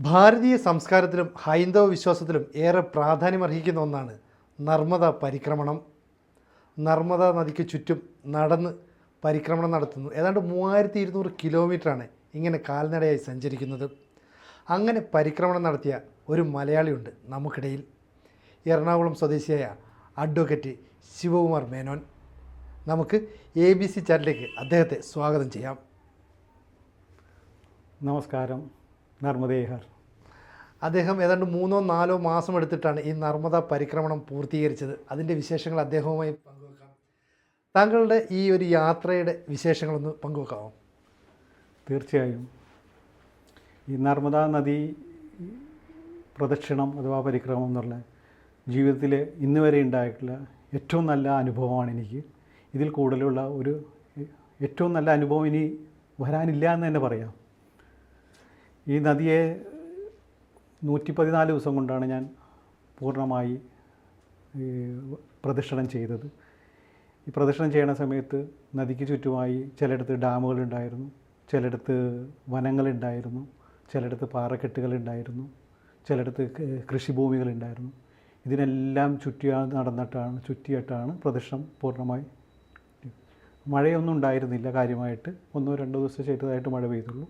ഭാരതീയ സംസ്കാരത്തിലും ഹൈന്ദവ വിശ്വാസത്തിലും ഏറെ പ്രാധാന്യമർഹിക്കുന്ന ഒന്നാണ് നർമ്മദ പരിക്രമണം. നർമ്മദ നദിക്ക് ചുറ്റും നടന്ന് പരിക്രമണം നടത്തുന്നു. ഏതാണ്ട് മൂവായിരത്തി ഇരുന്നൂറ് കിലോമീറ്ററാണ് ഇങ്ങനെ കാൽനടയായി സഞ്ചരിക്കുന്നത്. അങ്ങനെ പരിക്രമണം നടത്തിയ ഒരു മലയാളിയുണ്ട് നമുക്കിടയിൽ. എറണാകുളം സ്വദേശിയായ അഡ്വക്കേറ്റ് ശിവകുമാർ മേനോൻ. നമുക്ക് എ ബി സി ചാനലിലേക്ക് അദ്ദേഹത്തെ സ്വാഗതം ചെയ്യാം. നമസ്കാരം. നർമ്മദേഹർ. അദ്ദേഹം ഏതാണ്ട് മൂന്നോ നാലോ മാസം എടുത്തിട്ടാണ് ഈ നർമ്മദ പരിക്രമണം പൂർത്തീകരിച്ചത്. അതിന്റെ വിശേഷങ്ങൾ അദ്ദേഹവുമായി പങ്കുവെക്കാം. താങ്കളുടെ ഈ ഒരു യാത്രയുടെ വിശേഷങ്ങളൊന്ന് പങ്കുവെക്കാമോ? തീർച്ചയായും. ഈ നർമ്മദ നദി പ്രദക്ഷിണം അഥവാ പരിക്രമം എന്നുള്ള ജീവിതത്തിൽ ഇന്ന് വരെ ഉണ്ടായിട്ടുള്ള ഏറ്റവും നല്ല അനുഭവമാണ് എനിക്ക്. ഇതിൽ കൂടുതലുള്ള ഒരു ഏറ്റവും നല്ല അനുഭവം ഇനി വരാനില്ല എന്ന് തന്നെ പറയാം. ഈ നദിയെ നൂറ്റി പതിനാല് ദിവസം കൊണ്ടാണ് ഞാൻ പൂർണമായി പ്രദക്ഷിണം ചെയ്തത്. ഈ പ്രദക്ഷിണം ചെയ്യണ സമയത്ത് നദിക്ക് ചുറ്റുമായി ചിലയിടത്ത് ഡാമുകളുണ്ടായിരുന്നു ചിലയിടത്ത് വനങ്ങളുണ്ടായിരുന്നു ചിലയിടത്ത് പാറക്കെട്ടുകളുണ്ടായിരുന്നു ചിലയിടത്ത് കൃഷിഭൂമികളുണ്ടായിരുന്നു. ഇതിനെല്ലാം ചുറ്റി നടന്നിട്ടാണ് ചുറ്റിയിട്ടാണ് പ്രദക്ഷിണം പൂർണമായി. മഴയൊന്നും ഉണ്ടായിരുന്നില്ല കാര്യമായിട്ട്. ഒന്നോ രണ്ടോ ദിവസം ചെയ്തതായിട്ട് മഴ പെയ്തുള്ളൂ.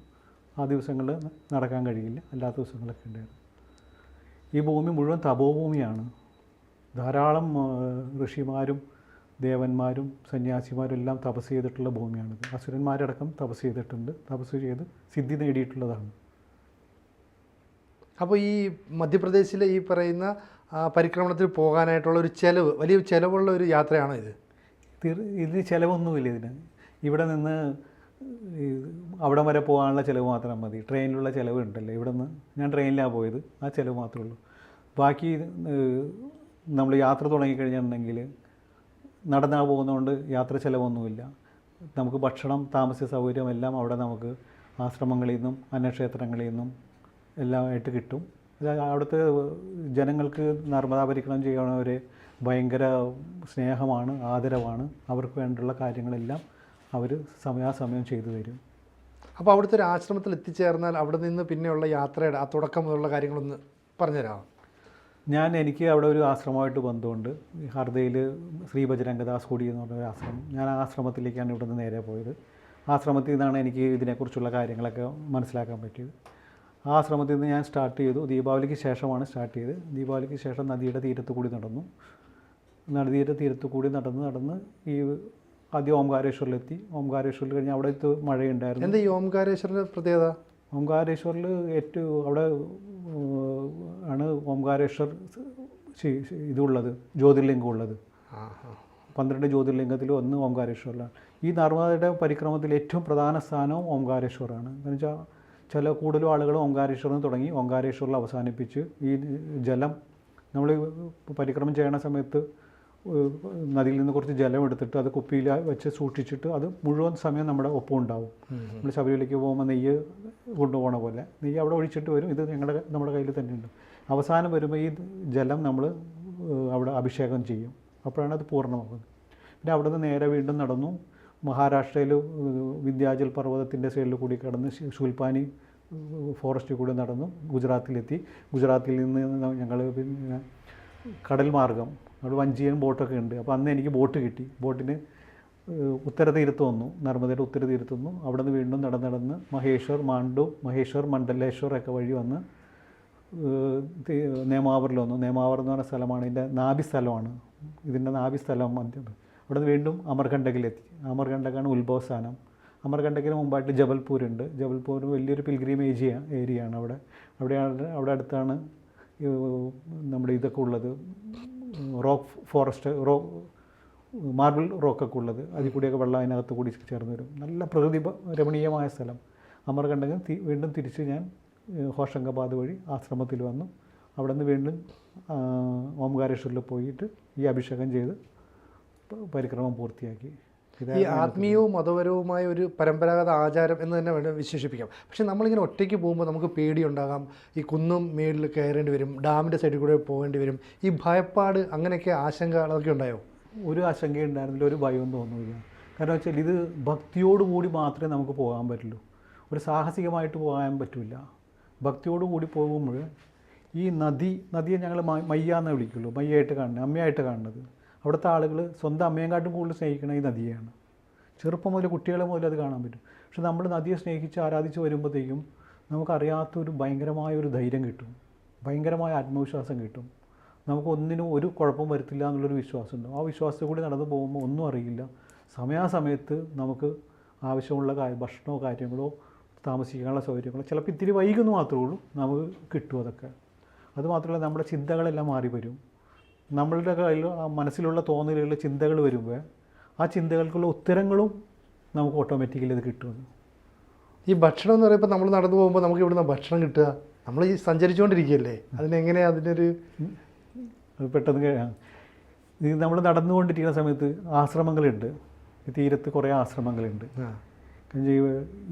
ആ ദിവസങ്ങളിൽ നടക്കാൻ കഴിയില്ല. അല്ലാത്ത ദിവസങ്ങളൊക്കെ ഉണ്ടായിരുന്നു. ഈ ഭൂമി മുഴുവൻ തപോഭൂമിയാണ്. ധാരാളം ഋഷിമാരും ദേവന്മാരും സന്യാസിമാരും എല്ലാം തപസ് ചെയ്തിട്ടുള്ള ഭൂമിയാണിത്. അസുരന്മാരടക്കം തപസ് ചെയ്തിട്ടുണ്ട്. തപസ് ചെയ്ത് സിദ്ധി നേടിയിട്ടുള്ളതാണ്. അപ്പോൾ ഈ മധ്യപ്രദേശിലെ ഈ പറയുന്ന പരിക്രമണത്തിൽ പോകാനായിട്ടുള്ള ഒരു ചിലവ് വലിയ ചിലവുള്ള ഒരു യാത്രയാണോ ഇത്? ഇതിന് ചിലവൊന്നുമില്ല ഇതിന്. ഇവിടെ നിന്ന് അവിടം വരെ പോകാനുള്ള ചിലവ് മാത്രം മതി. ട്രെയിനിലുള്ള ചിലവ് ഉണ്ടല്ലോ ഇവിടെ നിന്ന് ഞാൻ ട്രെയിനിലാണ് പോയത്. ആ ചിലവ് മാത്രമേ ഉള്ളൂ. ബാക്കി നമ്മൾ യാത്ര തുടങ്ങിക്കഴിഞ്ഞിട്ടുണ്ടെങ്കിൽ നടന്നാ പോകുന്നതുകൊണ്ട് യാത്ര ചിലവൊന്നുമില്ല. നമുക്ക് ഭക്ഷണം താമസ സൗകര്യം എല്ലാം അവിടെ നമുക്ക് ആശ്രമങ്ങളിൽ നിന്നും അന്നക്ഷേത്രങ്ങളിൽ നിന്നും എല്ലാമായിട്ട് കിട്ടും. അവിടുത്തെ ജനങ്ങൾക്ക് നർമ്മദാ പരിക്രമം ചെയ്യണവരെ ഭയങ്കര സ്നേഹമാണ് ആദരവാണ്. അവർക്ക് വേണ്ടിയുള്ള കാര്യങ്ങളെല്ലാം അവർ സമയാസമയം ചെയ്തു തരും. അപ്പോൾ അവിടുത്തെ ഒരു ആശ്രമത്തിൽ എത്തിച്ചേർന്നാൽ അവിടെ നിന്ന് പിന്നെയുള്ള യാത്രയുടെ ആ തുടക്കം മുതലുള്ള കാര്യങ്ങളൊന്ന് പറഞ്ഞുതരാമോ? ഞാൻ എനിക്ക് അവിടെ ഒരു ആശ്രമമായിട്ട് ബന്ധമുണ്ട്. ഹർദയിൽ ശ്രീ ബജരംഗദാസ് കൂടി എന്ന് പറഞ്ഞ ഒരു ആശ്രമം. ഞാൻ ആ ആശ്രമത്തിലേക്കാണ് ഇവിടെ നിന്ന് നേരെ പോയത്. ആശ്രമത്തിൽ നിന്നാണ് എനിക്ക് ഇതിനെക്കുറിച്ചുള്ള കാര്യങ്ങളൊക്കെ മനസ്സിലാക്കാൻ പറ്റിയത്. ആ ആശ്രമത്തിൽ നിന്ന് ഞാൻ സ്റ്റാർട്ട് ചെയ്തു. ദീപാവലിക്ക് ശേഷമാണ് സ്റ്റാർട്ട് ചെയ്ത്. ദീപാവലിക്ക് ശേഷം നദിയുടെ തീരത്ത് കൂടി നടന്നു. നദിയുടെ തീരത്ത് കൂടി നടന്ന് നടന്ന് ഈ ആദ്യം ഓംകാരേശ്വറിലെത്തി. ഓംകാരേശ്വറിൽ കഴിഞ്ഞ് അവിടെ മഴയുണ്ടായിരുന്നു. എന്താ ഈ ഓംകാരേശ്വറിന്റെ പ്രത്യേകത? ഓംകാരേശ്വറിൽ ഏറ്റവും അവിടെ ആണ് ഓംകാരേശ്വർ ഇതുള്ളത് ജ്യോതിർലിംഗം ഉള്ളത് പന്ത്രണ്ട് ജ്യോതിർലിംഗത്തിൽ ഒന്ന് ഓംകാരേശ്വറിലാണ്. ഈ നർമ്മദയുടെ പരിക്രമത്തിൽ ഏറ്റവും പ്രധാന സ്ഥാനവും ഓംകാരേശ്വറാണ്. എന്ന് വെച്ചാൽ ചില കൂടുതലും ആളുകൾ ഓംകാരേശ്വറിൽ നിന്ന് തുടങ്ങി ഓംകാരേശ്വറിൽ അവസാനിപ്പിച്ച് ഈ ജലം നമ്മൾ പരിക്രമം ചെയ്യണ സമയത്ത് നദിയിൽ നിന്ന് കുറച്ച് ജലം എടുത്തിട്ട് അത് കുപ്പിയിൽ വെച്ച് സൂക്ഷിച്ചിട്ട് അത് മുഴുവൻ സമയം നമ്മുടെ ഒപ്പം ഉണ്ടാവും. നമ്മൾ ശബരിമലയ്ക്ക് പോകുമ്പോൾ നെയ്യ് കൊണ്ടുപോകണ പോലെ. നെയ്യ് അവിടെ ഒഴിച്ചിട്ട് വരും. ഇത് ഞങ്ങളുടെ നമ്മുടെ കയ്യിൽ തന്നെയുണ്ട്. അവസാനം വരുമ്പോൾ ഈ ജലം നമ്മൾ അവിടെ അഭിഷേകം ചെയ്യും. അപ്പോഴാണ് അത് പൂർണമാകുന്നത് പിന്നെ അവിടെ നിന്ന് നേരെ വീണ്ടും നടന്നു. മഹാരാഷ്ട്രയിൽ വിന്ധ്യാചൽ പർവതത്തിന്റെ സൈഡിൽ കൂടി കടന്ന് ശൂൽപാനി ശൂൽപ്പാനി ഫോറസ്റ്റിൽ കൂടി നടന്നു. ഗുജറാത്തിലെത്തി. ഗുജറാത്തിൽ നിന്ന് ഞങ്ങൾ പിന്നെ കടൽ മാർഗം അവിടെ വഞ്ചിയും ബോട്ടൊക്കെ ഉണ്ട്. അപ്പോൾ അന്ന് എനിക്ക് ബോട്ട് കിട്ടി. ബോട്ടിന് ഉത്തര തീരത്ത് വന്നു. നർമ്മദയുടെ ഉത്തര തീരത്ത് വന്നു. അവിടെ നിന്ന് വീണ്ടും നടന്ന് നടന്ന് മഹേശ്വർ മാണ്ടു മഹേശ്വർ മണ്ഡലേശ്വർ ഒക്കെ വഴി വന്ന് നേമാവറിൽ വന്നു. നേമാവർ എന്ന് പറഞ്ഞ സ്ഥലമാണ്. ഇതിന്റെ നാഭി സ്ഥലമാണ്. ഇതിന്റെ നാഭി സ്ഥലം മധ്യം. അവിടെ നിന്ന് വീണ്ടും അമർകണ്ടകിലെത്തി അമർകണ്ടകാണ് ഉത്ഭവസ്ഥാനം അമർകണ്ടകിന് മുമ്പായിട്ട് ജബൽപൂരുണ്ട്. ജബൽപൂർ വലിയൊരു പിൽഗ്രീമേജ് ഏരിയയാണ് അവിടെ. അവിടെയാണ് അവിടെ അടുത്താണ് നമ്മുടെ ഇതൊക്കെ ഉള്ളത്. റോക്ക് ഫോറസ്റ്റ് റോ മാർബിൾ റോക്കൊക്കെ ഉള്ളത്. അതിൽ കൂടിയൊക്കെ വെള്ളം അതിനകത്ത് കൂടി ചേർന്ന് വരും. നല്ല പ്രകൃതി രമണീയമായ സ്ഥലം. അമർകണ്ടകം വീണ്ടും തിരിച്ച് ഞാൻ ഹോഷംഗബാദ് വഴി ആശ്രമത്തിൽ വന്നു. അവിടെ നിന്ന് വീണ്ടും ഓംകാരേശ്വരിൽ പോയിട്ട് ഈ അഭിഷേകം ചെയ്ത് പരിക്രമം പൂർത്തിയാക്കി. ഈ ആത്മീയവും മതപരവുമായ ഒരു പരമ്പരാഗത ആചാരം എന്ന് തന്നെ വേണം വിശേഷിപ്പിക്കാം. പക്ഷെ നമ്മളിങ്ങനെ ഒറ്റയ്ക്ക് പോകുമ്പോൾ നമുക്ക് പേടിയുണ്ടാകാം. ഈ കുന്നും മേളിൽ കയറേണ്ടി വരും ഡാമിന്റെ സൈഡിൽ കൂടെ പോകേണ്ടി വരും. ഈ ഭയപ്പാട് അങ്ങനെയൊക്കെ ആശങ്ക അതൊക്കെ ഉണ്ടായോ? ഒരു ആശങ്ക ഉണ്ടായിരുന്നില്ല ഒരു ഭയവും തോന്നുന്നില്ല. കാരണം വെച്ചാൽ ഇത് ഭക്തിയോടുകൂടി മാത്രമേ നമുക്ക് പോകാൻ പറ്റുള്ളൂ. ഒരു സാഹസികമായിട്ട് പോകാൻ പറ്റില്ല. ഭക്തിയോടുകൂടി പോകുമ്പോൾ ഈ നദി നദിയെ ഞങ്ങൾ മയ്യ എന്ന് വിളിക്കുള്ളൂ. മയ്യായിട്ട് കാണുന്നത് അമ്മയായിട്ട് കാണുന്നത്. അവിടുത്തെ ആളുകൾ സ്വന്തം അമ്മയെക്കാട്ടും കൂടുതൽ സ്നേഹിക്കുന്ന ഈ നദിയെയാണ് ചെറുപ്പം മുതൽ കുട്ടികളെ മുതൽ അത് കാണാൻ പറ്റും. പക്ഷെ നമ്മൾ നദിയെ സ്നേഹിച്ച് ആരാധിച്ച് വരുമ്പോഴത്തേക്കും നമുക്കറിയാത്തൊരു ഭയങ്കരമായ ഒരു ധൈര്യം കിട്ടും. ഭയങ്കരമായ ആത്മവിശ്വാസം കിട്ടും. നമുക്ക് ഒന്നിനും ഒരു കുഴപ്പം വരത്തില്ല എന്നുള്ളൊരു വിശ്വാസമുണ്ട് ആ വിശ്വാസത്തിൽ കൂടി നടന്നു പോകുമ്പോൾ ഒന്നും അറിയില്ല. സമയാസമയത്ത് നമുക്ക് ആവശ്യമുള്ള കാര്യ ഭക്ഷണമോ കാര്യങ്ങളോ താമസിക്കാനുള്ള സൗകര്യങ്ങളോ ചിലപ്പോൾ ഇത്തിരി വൈകുന്നു മാത്രമേ ഉള്ളൂ നമുക്ക് കിട്ടും അതൊക്കെ. അതുമാത്രമല്ല നമ്മുടെ ചിന്തകളെല്ലാം മാറി വരും നമ്മളുടെ കയ്യിൽ ആ മനസ്സിലുള്ള തോന്നലുകൾ ചിന്തകൾ വരുമ്പോൾ ആ ചിന്തകൾക്കുള്ള ഉത്തരങ്ങളും നമുക്ക് ഓട്ടോമാറ്റിക്കലി അത് കിട്ടുന്നു ഈ ഭക്ഷണം എന്ന് പറയുമ്പോൾ നമ്മൾ നടന്നു പോകുമ്പോൾ നമുക്ക് ഇവിടുന്ന് ഭക്ഷണം കിട്ടുക. നമ്മൾ ഈ സഞ്ചരിച്ചുകൊണ്ടിരിക്കുകയല്ലേ? അതിനെങ്ങനെയാണ് അതിനൊരു പെട്ടെന്ന് നമ്മൾ നടന്നുകൊണ്ടിരിക്കുന്ന സമയത്ത് ആശ്രമങ്ങളുണ്ട്. തീരത്ത് കുറേ ആശ്രമങ്ങളുണ്ട്.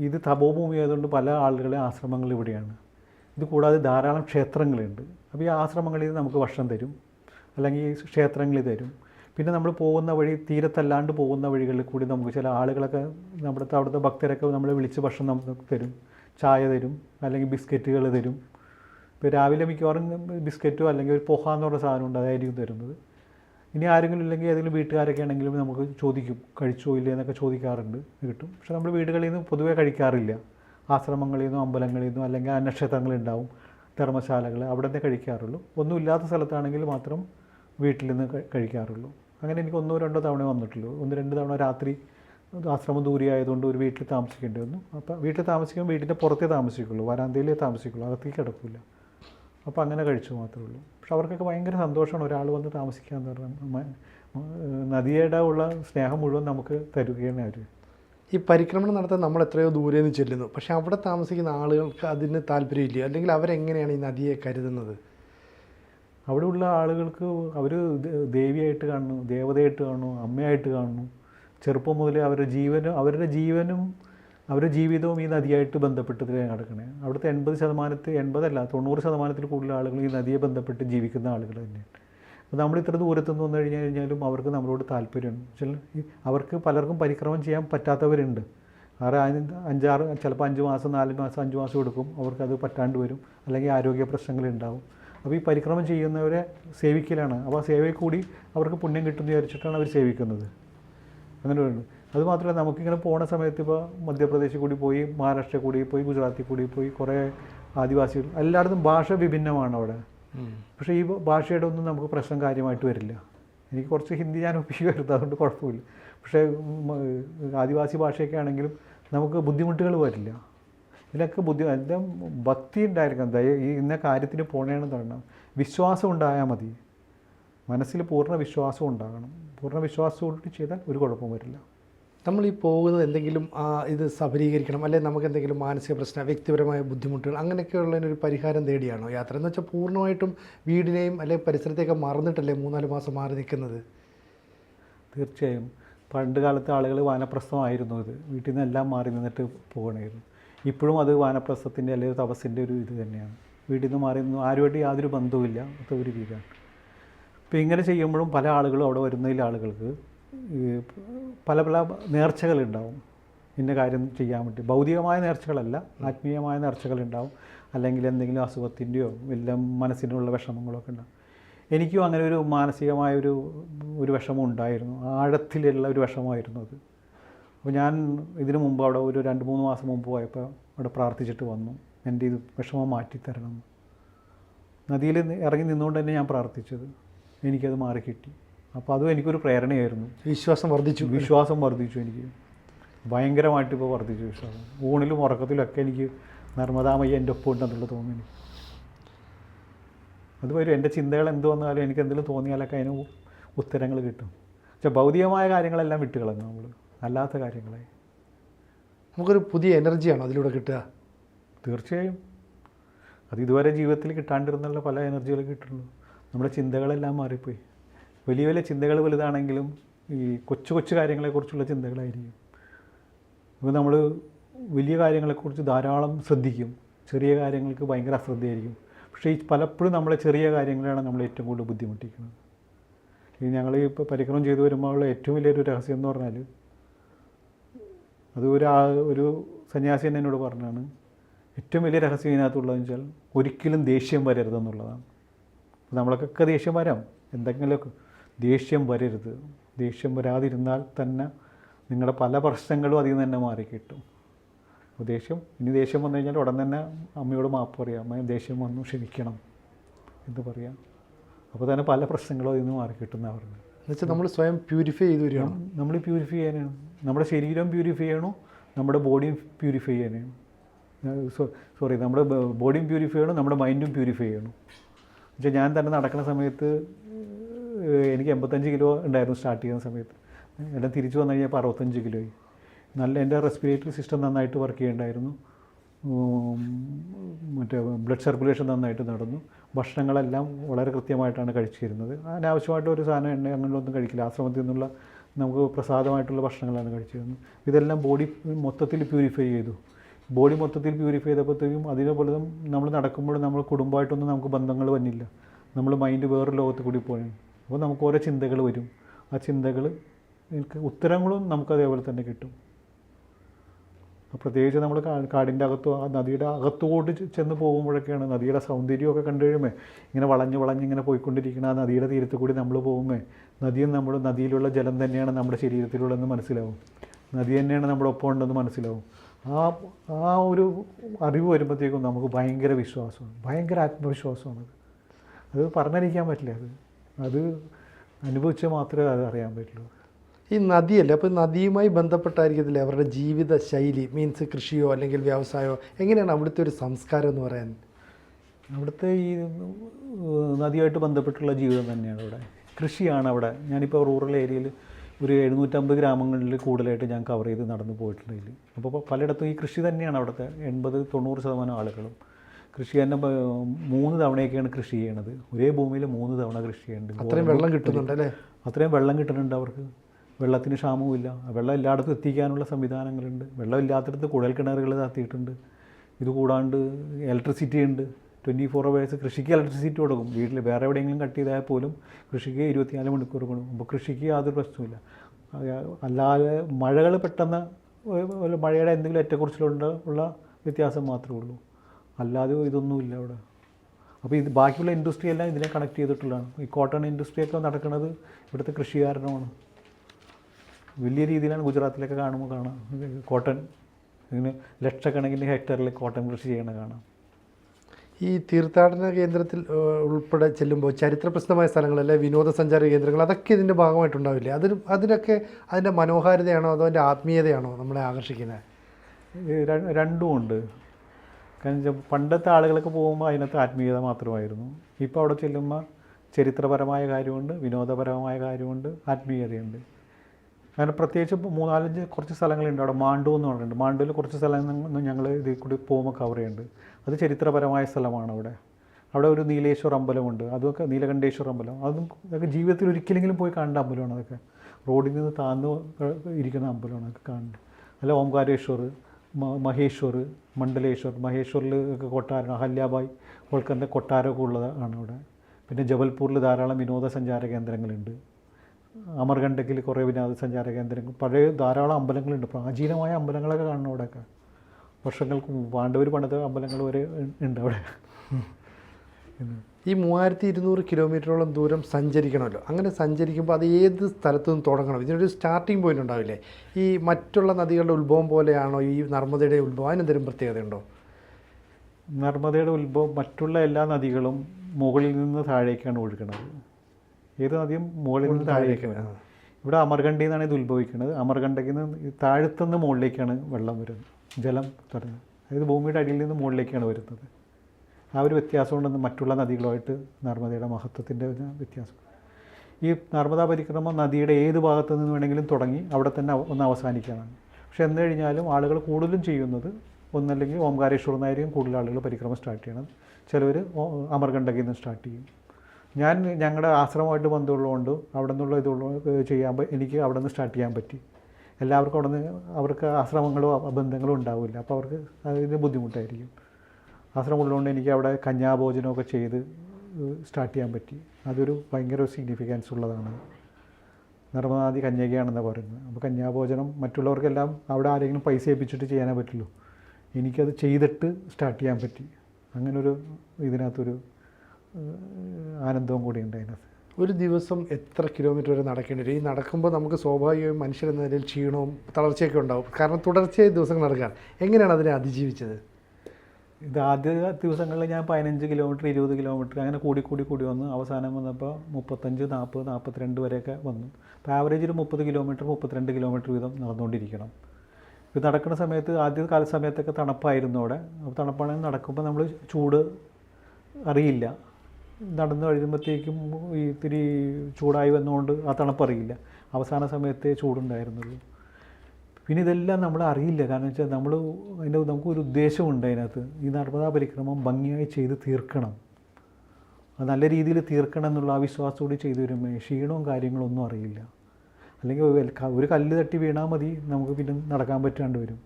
ഇത് തപോഭൂമി ആയതുകൊണ്ട് പല ആളുകളെ ആശ്രമങ്ങൾ ഇവിടെയാണ്. ഇത് കൂടാതെ ധാരാളം ക്ഷേത്രങ്ങളുണ്ട്. അപ്പോൾ ഈ ആശ്രമങ്ങളിൽ നമുക്ക് ഭക്ഷണം തരും. അല്ലെങ്കിൽ ക്ഷേത്രങ്ങളിൽ തരും. പിന്നെ നമ്മൾ പോകുന്ന വഴി തീരത്തല്ലാണ്ട് പോകുന്ന വഴികളിൽ കൂടി നമുക്ക് ചില ആളുകളൊക്കെ നമ്മുടെ അവിടുത്തെ ഭക്തരൊക്കെ നമ്മളെ വിളിച്ച് ഭക്ഷണം നമുക്ക് തരും. ചായ തരും. അല്ലെങ്കിൽ ബിസ്ക്കറ്റുകൾ തരും. ഇപ്പോൾ രാവിലെ മിക്കവാറും ബിസ്ക്കറ്റോ അല്ലെങ്കിൽ ഒരു പൊഹ എന്ന് പറഞ്ഞ സാധനം ഉണ്ട് അതായിരിക്കും തരുന്നത്. ഇനി ആരെങ്കിലും ഇല്ലെങ്കിൽ ഏതെങ്കിലും വീട്ടുകാരൊക്കെ ആണെങ്കിലും നമുക്ക് ചോദിക്കും കഴിച്ചോ ഇല്ലേ എന്നൊക്കെ ചോദിക്കാറുണ്ട് കിട്ടും. പക്ഷെ നമ്മൾ വീടുകളിൽ നിന്ന് പൊതുവേ കഴിക്കാറില്ല. ആശ്രമങ്ങളിൽ നിന്നും അമ്പലങ്ങളിൽ നിന്നും അല്ലെങ്കിൽ അന്നക്ഷേത്രങ്ങളുണ്ടാവും ധർമ്മശാലകൾ അവിടെ നിന്നേ കഴിക്കാറുള്ളൂ ഒന്നുമില്ലാത്ത സ്ഥലത്താണെങ്കിൽ മാത്രം വീട്ടിൽ നിന്ന് കഴിക്കാറുള്ളൂ. അങ്ങനെ എനിക്ക് ഒന്നോ രണ്ടോ തവണ വന്നിട്ടുള്ളൂ. ഒന്ന് രണ്ട് തവണ രാത്രി ആശ്രമം ദൂരെയായതുകൊണ്ട് ഒരു വീട്ടിൽ താമസിക്കേണ്ടി വന്നു. അപ്പോൾ വീട്ടിൽ താമസിക്കുമ്പോൾ വീട്ടിന്റെ പുറത്തേ താമസിക്കുള്ളൂ. വരാന്തയിലേ താമസിക്കുള്ളൂ. അകത്തേക്ക് കിടക്കില്ല അപ്പോൾ അങ്ങനെ കഴിച്ചു മാത്രമേ ഉള്ളൂ. പക്ഷെ അവർക്കൊക്കെ ഭയങ്കര സന്തോഷമാണ് ഒരാൾ വന്ന് താമസിക്കുക എന്ന് പറഞ്ഞാൽ നദിയുടെ ഉള്ള സ്നേഹം മുഴുവൻ നമുക്ക് തരുകയാണ് അവർ ഈ പരിക്രമണം നടത്താൻ നമ്മൾ എത്രയോ ദൂരെ നിന്ന് ചെല്ലുന്നു. പക്ഷേ അവിടെ താമസിക്കുന്ന ആളുകൾക്ക് അതിന് താല്പര്യമില്ല. അല്ലെങ്കിൽ അവരെങ്ങനെയാണ് ഈ നദിയെ കരുതുന്നത്? അവിടെയുള്ള ആളുകൾക്ക് അവർ ദേവിയായിട്ട് കാണുന്നു ദേവതയായിട്ട് കാണുന്നു അമ്മയായിട്ട് കാണുന്നു. ചെറുപ്പം മുതലേ അവരുടെ ജീവനും അവരുടെ ജീവനും അവരുടെ ജീവിതവും ഈ നദിയായിട്ട് ബന്ധപ്പെട്ട് നടക്കണേ. അവിടുത്തെ എൺപത് ശതമാനത്തിൽ എൺപതല്ല തൊണ്ണൂറ് ശതമാനത്തിൽ കൂടുതൽ ആളുകൾ ഈ നദിയെ ബന്ധപ്പെട്ട് ജീവിക്കുന്ന ആളുകൾ തന്നെയാണ്. അപ്പോൾ നമ്മൾ ഇത്ര ദൂരത്തുനിന്ന് വന്നു കഴിഞ്ഞു കഴിഞ്ഞാലും അവർക്ക് നമ്മളോട് താല്പര്യമുണ്ട് ചില അവർക്ക് പലർക്കും പരിക്രമം ചെയ്യാൻ പറ്റാത്തവരുണ്ട്. ആറ് അഞ്ച് അഞ്ചാറ് ചിലപ്പോൾ അഞ്ച് മാസം നാല് മാസം അഞ്ച് മാസം എടുക്കും. അവർക്കത് പറ്റാണ്ട് വരും. അല്ലെങ്കിൽ ആരോഗ്യ പ്രശ്നങ്ങളുണ്ടാവും അപ്പോൾ ഈ പരിക്രമം ചെയ്യുന്നവരെ സേവിക്കലാണ്. അപ്പോൾ ആ സേവയിൽ കൂടി അവർക്ക് പുണ്യം കിട്ടുമെന്ന് വിചാരിച്ചിട്ടാണ് അവർ സേവിക്കുന്നത്. അങ്ങനെ പറയുന്നത് അതുമാത്രമല്ല നമുക്കിങ്ങനെ പോണ സമയത്ത് ഇപ്പോൾ മധ്യപ്രദേശിൽ കൂടി പോയി മഹാരാഷ്ട്രയിൽ കൂടി പോയി ഗുജറാത്തിൽ കൂടി പോയി കുറേ ആദിവാസികൾ എല്ലായിടത്തും ഭാഷ വിഭിന്നമാണ് അവിടെ. പക്ഷേ ഈ ഭാഷയുടെ ഒന്നും നമുക്ക് പ്രശ്നം കാര്യമായിട്ട് വരില്ല. എനിക്ക് കുറച്ച് ഹിന്ദി ഞാൻ ഉപയോഗിക്കരുത് അതുകൊണ്ട് കുഴപ്പമില്ല. പക്ഷേ ആദിവാസി ഭാഷയൊക്കെ ആണെങ്കിലും നമുക്ക് ബുദ്ധിമുട്ടുകൾ വരില്ല. ഇതിലൊക്കെ ബുദ്ധി എല്ലാം ഭക്തി ഉണ്ടായിരിക്കണം. ദയ ഈ ഇന്ന കാര്യത്തിന് പോണേന്ന് പറയണം വിശ്വാസം ഉണ്ടായാൽ മതി. മനസ്സിൽ പൂർണ വിശ്വാസം ഉണ്ടാകണം. പൂർണ വിശ്വാസത്തോടുകൂടി ചെയ്താൽ ഒരു കുഴപ്പവും വരില്ല. നമ്മൾ ഈ പോകുന്നത് എന്തെങ്കിലും ആ, ഇത് സഫലീകരിക്കണം അല്ലെങ്കിൽ നമുക്ക് എന്തെങ്കിലും മാനസിക പ്രശ്നം വ്യക്തിപരമായ ബുദ്ധിമുട്ടുകൾ അങ്ങനെയൊക്കെയുള്ളതിനൊരു പരിഹാരം തേടിയാണോ യാത്ര? എന്ന് വെച്ചാൽ പൂർണമായിട്ടും വീടിനെയും അല്ലെങ്കിൽ പരിസരത്തെയൊക്കെ മറന്നിട്ടല്ലേ മൂന്നാൽ മാസം മാറി നിൽക്കുന്നത്? തീർച്ചയായും. പണ്ട് കാലത്ത് ആളുകൾ വാനപ്രസ്ഥമായിരുന്നു ഇത്. വീട്ടിൽ നിന്ന് എല്ലാം മാറി നിന്നിട്ട് പോകണമായിരുന്നു ഇപ്പോഴും അത് വാനപ്രസ്ഥത്തിന്റെ അല്ലെങ്കിൽ തപസ്സിന്റെ ഒരു ഇത് തന്നെയാണ്. വീട്ടിൽ നിന്ന് മാറി ആരുമായിട്ട് യാതൊരു ബന്ധവുമില്ല. അത് ഒരു രീതിയാണ്. അപ്പോൾ ഇങ്ങനെ ചെയ്യുമ്പോഴും പല ആളുകളും അവിടെ വരുന്നതിൽ ആളുകൾക്ക് പല പല നേർച്ചകളുണ്ടാവും ഇന്ന കാര്യം ചെയ്യാൻ വേണ്ടി. ഭൗതികമായ നേർച്ചകളല്ല ആത്മീയമായ നേർച്ചകളുണ്ടാവും അല്ലെങ്കിൽ എന്തെങ്കിലും അസുഖത്തിന്റെയോ എല്ലാം മനസ്സിനുള്ള വിഷമങ്ങളൊക്കെ ഉണ്ടാവും. എനിക്കും അങ്ങനെ ഒരു മാനസികമായ ഒരു ഒരു വിഷമം ഉണ്ടായിരുന്നു. ആഴത്തിലുള്ള ഒരു വിഷമമായിരുന്നു അത്. അപ്പോൾ ഞാൻ ഇതിനു മുമ്പ് അവിടെ ഒരു രണ്ട് മൂന്ന് മാസം മുമ്പ് പോയപ്പോൾ അവിടെ പ്രാർത്ഥിച്ചിട്ട് വന്നു. എന്റെ ഇത് വിഷമം മാറ്റിത്തരണം. നദിയിൽ ഇറങ്ങി നിന്നുകൊണ്ട് തന്നെ ഞാൻ പ്രാർത്ഥിച്ചത്. എനിക്കത് മാറിക്കിട്ടി. അപ്പോൾ അതും എനിക്കൊരു പ്രേരണയായിരുന്നു. വിശ്വാസം വർദ്ധിച്ചു. വിശ്വാസം വർദ്ധിച്ചു എനിക്ക്. ഭയങ്കരമായിട്ട് ഇപ്പോൾ വർദ്ധിച്ചു വിശ്വാസം. ഊണിലും ഉറക്കത്തിലും ഒക്കെ എനിക്ക് നർമ്മദാമയ്യ എന്റെ ഒപ്പം ഉണ്ടെന്നുള്ള തോന്നി അത് വരും. എന്റെ ചിന്തകൾ എന്ത് വന്നാലും എനിക്ക് എന്തെങ്കിലും തോന്നിയാലൊക്കെ അതിന് ഉത്തരങ്ങൾ കിട്ടും. പക്ഷേ ഭൗതികമായ കാര്യങ്ങളെല്ലാം വിട്ടുകളഞ്ഞു നമ്മൾ. അല്ലാത്ത കാര്യങ്ങളെ. നമുക്കൊരു പുതിയ എനർജിയാണ് അതിലൂടെ കിട്ടുക? തീർച്ചയായും. അത് ഇതുവരെ ജീവിതത്തിൽ കിട്ടാണ്ടിരുന്നുള്ള പല എനർജികളും കിട്ടുള്ളൂ നമ്മുടെ ചിന്തകളെല്ലാം മാറിപ്പോയി. വലിയ വലിയ ചിന്തകൾ വലുതാണെങ്കിലും ഈ കൊച്ചു കൊച്ചു കാര്യങ്ങളെക്കുറിച്ചുള്ള ചിന്തകളായിരിക്കും. ഇപ്പോൾ നമ്മൾ വലിയ കാര്യങ്ങളെക്കുറിച്ച് ധാരാളം ശ്രദ്ധിക്കും. ചെറിയ കാര്യങ്ങൾക്ക് ഭയങ്കര അശ്രദ്ധയായിരിക്കും. പക്ഷേ ഈ പലപ്പോഴും നമ്മളെ ചെറിയ കാര്യങ്ങളാണ് നമ്മൾ ഏറ്റവും കൂടുതൽ ബുദ്ധിമുട്ടിക്കുന്നത്. ഈ ഞങ്ങൾ ഇപ്പോൾ പരിക്രമം ചെയ്തു വരുമ്പോൾ ഏറ്റവും വലിയൊരു രഹസ്യം എന്ന് പറഞ്ഞാൽ അത് ഒരു ആ- ഒരു സന്യാസി തന്നെ എന്നോട് പറഞ്ഞാണ് ഏറ്റവും വലിയ രഹസ്യം ഇതിനകത്തുള്ളതെന്ന് വെച്ചാൽ ഒരിക്കലും ദേഷ്യം വരരുതെന്നുള്ളതാണ് നമ്മളൊക്കെ ദേഷ്യം വരാം. എന്തെങ്കിലുമൊക്കെ ദേഷ്യം വരരുത്. ദേഷ്യം വരാതിരുന്നാൽ തന്നെ നിങ്ങളുടെ പല പ്രശ്നങ്ങളും അതിൽ നിന്ന് തന്നെ മാറിക്കിട്ടും. അപ്പോൾ ദേഷ്യം ഇനി ദേഷ്യം വന്നു കഴിഞ്ഞാൽ ഉടൻ തന്നെ അമ്മയോട് മാപ്പ് പറയാം. അമ്മ ദേഷ്യം വന്നു ക്ഷമിക്കണം എന്ന് പറയാം. അപ്പോൾ തന്നെ പല പ്രശ്നങ്ങളും അതിൽ നിന്ന് മാറിക്കിട്ടുന്ന പറഞ്ഞു എന്നുവെച്ചാൽ നമ്മൾ സ്വയം പ്യൂരിഫൈ ചെയ്ത് വരികയാണ്. നമ്മൾ പ്യൂരിഫൈ ചെയ്യാനാണ്. നമ്മുടെ ശരീരം പ്യൂരിഫൈ ചെയ്യണോ? നമ്മുടെ ബോഡിയും പ്യൂരിഫൈ ചെയ്യണേ? സോറി നമ്മുടെ ബോഡിയും പ്യൂരിഫൈ ചെയ്യണം? നമ്മുടെ മൈൻഡും പ്യൂരിഫൈ ചെയ്യണം? എന്നുവെച്ചാൽ ഞാൻ തന്നെ നടക്കുന്ന സമയത്ത് എനിക്ക് എൺപത്തഞ്ച് കിലോ ഉണ്ടായിരുന്നു സ്റ്റാർട്ട് ചെയ്യുന്ന സമയത്ത്. എല്ലാം തിരിച്ചു വന്നു കഴിഞ്ഞപ്പോൾ അറുപത്തഞ്ച് കിലോയി നല്ല എന്റെ റെസ്പിറേറ്ററി സിസ്റ്റം നന്നായിട്ട് വർക്ക് ചെയ്യണ്ടായിരുന്നു. മറ്റേ ബ്ലഡ് സർക്കുലേഷൻ നന്നായിട്ട് നടന്നു. ഭക്ഷണങ്ങളെല്ലാം വളരെ കൃത്യമായിട്ടാണ് കഴിച്ചിരുന്നത്. അനാവശ്യമായിട്ട് ഒരു സാധനം എണ്ണ അങ്ങനെയൊന്നും കഴിക്കില്ല. ആശ്രമത്തിൽ നിന്നുള്ള നമുക്ക് പ്രസാദമായിട്ടുള്ള ഭക്ഷണങ്ങളാണ് കഴിച്ചിരുന്നത് ഇതെല്ലാം ബോഡി മൊത്തത്തിൽ പ്യൂരിഫൈ ചെയ്തു. ബോഡി മൊത്തത്തിൽ പ്യൂരിഫൈ ചെയ്തപ്പോഴത്തേക്കും അതിനെപോലെ നമ്മൾ നടക്കുമ്പോൾ നമ്മൾ കുടുംബമായിട്ടൊന്നും നമുക്ക് ബന്ധങ്ങൾ വന്നില്ല. നമ്മൾ മൈൻഡ് വേറൊരു ലോകത്ത് കൂടി പോയാണ് അപ്പോൾ നമുക്ക് ഓരോ ചിന്തകൾ വരും. ആ ചിന്തകൾ എനിക്ക് ഉത്തരങ്ങളും നമുക്ക് അതേപോലെ തന്നെ കിട്ടും. പ്രത്യേകിച്ച് നമ്മൾ കാടിന്റെ അകത്തോ നദിയുടെ അകത്തോട്ട് ചെന്ന് പോകുമ്പോഴൊക്കെയാണ് നദിയുടെ സൗന്ദര്യമൊക്കെ കണ്ടു കഴിയുമ്പോൾ ഇങ്ങനെ വളഞ്ഞ് വളഞ്ഞ് ഇങ്ങനെ പോയിക്കൊണ്ടിരിക്കുന്ന ആ നദിയുടെ തീരത്ത് കൂടി നമ്മൾ പോകുമ്പോൾ നദിയും നമ്മൾ നദിയിലുള്ള ജലം തന്നെയാണ് നമ്മുടെ ശരീരത്തിലുള്ളതെന്ന് മനസ്സിലാവും. നദി തന്നെയാണ് നമ്മുടെ ഒപ്പം ഉണ്ടെന്ന് മനസ്സിലാവും. ആ ആ ഒരു അറിവ് വരുമ്പോഴത്തേക്കും നമുക്ക് ഭയങ്കര വിശ്വാസമാണ്. ഭയങ്കര ആത്മവിശ്വാസമാണ് അത് പറഞ്ഞറിയിക്കാൻ പറ്റില്ല അത്. അത് അനുഭവിച്ചാൽ മാത്രമേ അത് അറിയാൻ പറ്റുള്ളൂ. ഈ നദിയല്ലേ? അപ്പോൾ നദിയുമായി ബന്ധപ്പെട്ടായിരിക്കത്തില്ലേ അവരുടെ ജീവിത ശൈലി മീൻസ് കൃഷിയോ അല്ലെങ്കിൽ വ്യവസായമോ? എങ്ങനെയാണ് അവിടുത്തെ ഒരു സംസ്കാരം എന്ന് പറയാൻ? അവിടുത്തെ ഈ നദിയായിട്ട് ബന്ധപ്പെട്ടുള്ള ജീവിതം തന്നെയാണ് അവിടെ. കൃഷിയാണ് അവിടെ. ഞാനിപ്പോൾ റൂറൽ ഏരിയയിൽ ഒരു എഴുന്നൂറ്റമ്പത് ഗ്രാമങ്ങളിൽ കൂടുതലായിട്ട് ഞാൻ കവർ ചെയ്ത് നടന്നു പോയിട്ടുണ്ടെങ്കിൽ അപ്പോൾ പലയിടത്തും ഈ കൃഷി തന്നെയാണ് അവിടുത്തെ എൺപത് തൊണ്ണൂറ് ശതമാനം ആളുകളും. കൃഷി തന്നെ മൂന്ന് തവണയൊക്കെയാണ് കൃഷി ചെയ്യണത്. ഒരേ ഭൂമിയിൽ മൂന്ന് തവണ കൃഷി ചെയ്യുന്നുണ്ട് അത്രയും വെള്ളം കിട്ടുന്നുണ്ട് അല്ലേ അത്രയും വെള്ളം കിട്ടുന്നുണ്ട് അവർക്ക്. വെള്ളത്തിന് ക്ഷാമവുമില്ല. വെള്ളം എല്ലായിടത്തും എത്തിക്കാനുള്ള സംവിധാനങ്ങളുണ്ട്. വെള്ളം ഇല്ലാത്തടത്ത് കുഴൽ കിണറുകൾ താത്തിയിട്ടുണ്ട്. ഇത് കൂടാണ്ട് ഇലക്ട്രിസിറ്റി ഉണ്ട്. ട്വന്റി ഫോർ അവേഴ്സ് കൃഷിക്ക് ഇലക്ട്രിസിറ്റി കൊടുക്കും. വീട്ടിൽ വേറെ എവിടെയെങ്കിലും കട്ട് ചെയ്താൽ പോലും കൃഷിക്ക് ഇരുപത്തിനാല് മണിക്കൂർ കൊടുക്കും. അപ്പോൾ കൃഷിക്ക് യാതൊരു പ്രശ്നമില്ല അല്ലാതെ മഴകൾ പെട്ടെന്ന് മഴയുടെ എന്തെങ്കിലും ഏറ്റക്കുറിച്ചിലുണ്ട് ഉള്ള വ്യത്യാസം മാത്രമേ ഉള്ളൂ. അല്ലാതെ ഇതൊന്നുമില്ല അവിടെ. അപ്പോൾ ഇത് ബാക്കിയുള്ള ഇൻഡസ്ട്രി എല്ലാം ഇതിനെ കണക്ട് ചെയ്തിട്ടുള്ളതാണ്. ഈ കോട്ടൺ ഇൻഡസ്ട്രിയൊക്കെ നടക്കുന്നത് ഇവിടുത്തെ കൃഷി കാരണമാണ് വലിയ രീതിയിലാണ് ഗുജറാത്തിലൊക്കെ കാണുമ്പോൾ കാണാം. കോട്ടൺ ഇതിന് ലക്ഷക്കണക്കിന് ഹെക്ടറിൽ കോട്ടൺ കൃഷി ചെയ്യണ കാണാം. ഈ തീർത്ഥാടന കേന്ദ്രത്തിൽ ഉൾപ്പെടെ ചെല്ലുമ്പോൾ ചരിത്രപ്രസിദ്ധമായ പ്രസിദ്ധമായ സ്ഥലങ്ങളല്ലേ വിനോദസഞ്ചാര കേന്ദ്രങ്ങൾ അതൊക്കെ ഇതിന്റെ ഭാഗമായിട്ടുണ്ടാവില്ലേ? അതിന് അതിനൊക്കെ അതിന്റെ മനോഹാരിതയാണോ അതോ അതിന്റെ ആത്മീയതയാണോ നമ്മളെ ആകർഷിക്കുന്നത്? രണ്ടും ഉണ്ട്. കാരണം പണ്ടത്തെ ആളുകളൊക്കെ പോകുമ്പോൾ അതിനകത്ത് ആത്മീയത മാത്രമായിരുന്നു. ഇപ്പോൾ അവിടെ ചെല്ലുമ്പോൾ ചരിത്രപരമായ കാര്യമുണ്ട് വിനോദപരമായ കാര്യമുണ്ട് ആത്മീയതയുണ്ട്. അങ്ങനെ പ്രത്യേകിച്ച് മൂന്നാലഞ്ച് കുറച്ച് സ്ഥലങ്ങളുണ്ട്. അവിടെ മാണ്ടു എന്ന് പറഞ്ഞിട്ടുണ്ട്. മാണ്ടുവിൽ കുറച്ച് സ്ഥലങ്ങൾ ഞങ്ങൾ ഇതിൽ കൂടി പോകുമ്പോൾ കവർ ചെയ്യുന്നുണ്ട് അത് ചരിത്രപരമായ സ്ഥലമാണ് അവിടെ. അവിടെ ഒരു നീലേശ്വർ അമ്പലമുണ്ട് അതൊക്കെ നീലകണ്ഠേശ്വർ അമ്പലം. അതും അതൊക്കെ ജീവിതത്തിൽ ഒരിക്കലെങ്കിലും പോയി കാണേണ്ട അമ്പലമാണ് അതൊക്കെ. റോഡിൽ നിന്ന് താന്നു ഇരിക്കുന്ന അമ്പലമാണ് അതൊക്കെ കാണേണ്ടത്. അല്ല ഓംകാരേശ്വർ മഹേശ്വർ മണ്ഡലേശ്വർ മഹേശ്വറിൽ ഒക്കെ കൊട്ടാരം അഹല്യാബായ് ഹോൾക്കറിന്റെ കൊട്ടാരമൊക്കെ ഉള്ളതാണ് അവിടെ. പിന്നെ ജബൽപൂരിൽ ധാരാളം വിനോദസഞ്ചാര കേന്ദ്രങ്ങളുണ്ട്. അമർകണ്ടക്കിൽ കുറേ വിനോദസഞ്ചാര കേന്ദ്രങ്ങൾ പഴയ ധാരാളം അമ്പലങ്ങളുണ്ട് പ്രാചീനമായ അമ്പലങ്ങളൊക്കെ കാണണം അവിടെയൊക്കെ. വർഷങ്ങൾക്ക് പാണ്ഡവർ പണിത അമ്പലങ്ങൾ വരെ ഉണ്ട് അവിടെ. ഈ മൂവായിരത്തി ഇരുന്നൂറ് കിലോമീറ്ററോളം ദൂരം സഞ്ചരിക്കണമല്ലോ. അങ്ങനെ സഞ്ചരിക്കുമ്പോൾ അത് ഏത് സ്ഥലത്തു നിന്ന് തുടങ്ങണം? ഇതിനൊരു സ്റ്റാർട്ടിംഗ് പോയിന്റ് ഉണ്ടാവില്ലേ? ഈ മറ്റുള്ള നദികളുടെ ഉത്ഭവം പോലെയാണോ ഈ നർമ്മദയുടെ ഉത്ഭവം? അതിനെന്തെങ്കിലും പ്രത്യേകതയുണ്ടോ? നർമ്മദയുടെ ഉത്ഭവം മറ്റുള്ള എല്ലാ നദികളും മുകളിൽ നിന്ന് താഴേക്കാണ് ഒഴുകുന്നത് ഏത് നദിയും മുകളിൽ നിന്ന് താഴേക്കാണ് ഇവിടെ അമർകണ്ടിയിൽ നിന്നാണ് ഇത് ഉത്ഭവിക്കുന്നത്. അമർകണ്ടയിൽ നിന്ന് താഴത്തുനിന്ന് മുകളിലേക്കാണ് വെള്ളം വരുന്നത്. ജലം തുറന്നത് അതായത് ഭൂമിയുടെ അടിയിൽ നിന്ന് മുകളിലേക്കാണ് വരുന്നത്. ആ ഒരു വ്യത്യാസം മറ്റുള്ള നദികളുമായിട്ട് നർമ്മദയുടെ മഹത്വത്തിന്റെ വ്യത്യാസം. ഈ നർമ്മദാ പരിക്രമം നദിയുടെ ഏത് ഭാഗത്തു നിന്ന് വേണമെങ്കിലും തുടങ്ങി അവിടെ തന്നെ ഒന്ന് അവസാനിക്കാനാണ്. പക്ഷേ എന്ന് കഴിഞ്ഞാലും ആളുകൾ കൂടുതലും ചെയ്യുന്നത് ഒന്നല്ലെങ്കിൽ ഓംകാരേശ്വർ നായരെയും കൂടുതൽ ആളുകൾ പരിക്രമം സ്റ്റാർട്ട് ചെയ്യണം. ചിലവർ അമർകണ്ടകിൽ നിന്ന് സ്റ്റാർട്ട് ചെയ്യും. ഞാൻ ഞങ്ങളുടെ ആശ്രമമായിട്ട് ബന്ധമുള്ളതുകൊണ്ട് അവിടെ നിന്നുള്ള ഇതുള്ള ചെയ്യാൻ എനിക്ക് അവിടെ നിന്ന് സ്റ്റാർട്ട് ചെയ്യാൻ പറ്റി. എല്ലാവർക്കും അവിടെ നിന്ന് അവർക്ക് ആശ്രമങ്ങളോ ബന്ധങ്ങളോ ഉണ്ടാവില്ല. അപ്പോൾ അവർക്ക് അതിന് ബുദ്ധിമുട്ടായിരിക്കും. ആശ്രമം ഉള്ളതുകൊണ്ട് എനിക്ക് അവിടെ കന്യാഭോജനമൊക്കെ ചെയ്ത് സ്റ്റാർട്ട് ചെയ്യാൻ പറ്റി. അതൊരു ഭയങ്കര സിഗ്നിഫിക്കൻസ് ഉള്ളതാണ്. നർമ്മനാദി കന്യകയാണെന്ന് പറയുന്നത്. അപ്പോൾ കന്യാഭോജനം മറ്റുള്ളവർക്കെല്ലാം അവിടെ ആരെങ്കിലും പൈസ ഏൽപ്പിച്ചിട്ട് ചെയ്യാനേ പറ്റുള്ളൂ. എനിക്കത് ചെയ്തിട്ട് സ്റ്റാർട്ട് ചെയ്യാൻ പറ്റി. അങ്ങനൊരു ഇതിനകത്തൊരു ആനന്ദവും കൂടി ഉണ്ട് അതിനകത്ത് ഒരു ദിവസം എത്ര കിലോമീറ്റർ വരെ നടക്കേണ്ടി വരും? ഈ നടക്കുമ്പോൾ നമുക്ക് സ്വാഭാവികമായും മനുഷ്യരെന്ന നിലയിൽ ക്ഷീണവും തളർച്ചയൊക്കെ ഉണ്ടാവും. കാരണം തുടർച്ചയായി ദിവസങ്ങൾ നടക്കാൻ എങ്ങനെയാണ് അതിനെ അതിജീവിച്ചത്? ഇത് ആദ്യ ദിവസങ്ങളിൽ ഞാൻ പതിനഞ്ച് കിലോമീറ്റർ ഇരുപത് കിലോമീറ്റർ അങ്ങനെ കൂടി കൂടി കൂടി വന്നു. അവസാനം വന്നപ്പോൾ മുപ്പത്തഞ്ച് നാൽപ്പത് നാൽപ്പത്തിരണ്ട് വരെയൊക്കെ വന്നു. അപ്പോൾ ആവറേജ് ഒരു മുപ്പത് കിലോമീറ്റർ മുപ്പത്തിരണ്ട് കിലോമീറ്റർ വീതം നടന്നുകൊണ്ടിരിക്കണം. ഇത് നടക്കുന്ന സമയത്ത് ആദ്യ കാല സമയത്തൊക്കെ തണുപ്പായിരുന്നു അവിടെ. അപ്പോൾ തണുപ്പാണെങ്കിൽ നടക്കുമ്പോൾ നമ്മൾ ചൂട് അറിയില്ല. നടന്നു കഴിയുമ്പോഴത്തേക്കും ഈ ഇത്തിരി ചൂടായി വന്നുകൊണ്ട് ആ തണുപ്പറിയില്ല അവസാന സമയത്തെ ചൂടുണ്ടായിരുന്നുള്ളൂ. പിന്നെ ഇതെല്ലാം നമ്മൾ അറിയില്ല. കാരണം വെച്ചാൽ നമ്മൾ അതിന്റെ നമുക്കൊരു ഉദ്ദേശമുണ്ട് അതിനകത്ത്. ഈ നർമ്മദാ പരിക്രമം ഭംഗിയായി ചെയ്ത് തീർക്കണം. അത് നല്ല രീതിയിൽ തീർക്കണം എന്നുള്ള ആ വിശ്വാസത്തോടെ ചെയ്തു വരുമ്പോൾ ക്ഷീണവും കാര്യങ്ങളും ഒന്നും അറിയില്ല. അല്ലെങ്കിൽ ഒരു കല്ല് തട്ടി വീണാൽ മതി. നമുക്ക് പിന്നെ നടക്കാൻ പറ്റാണ്ട് വരും.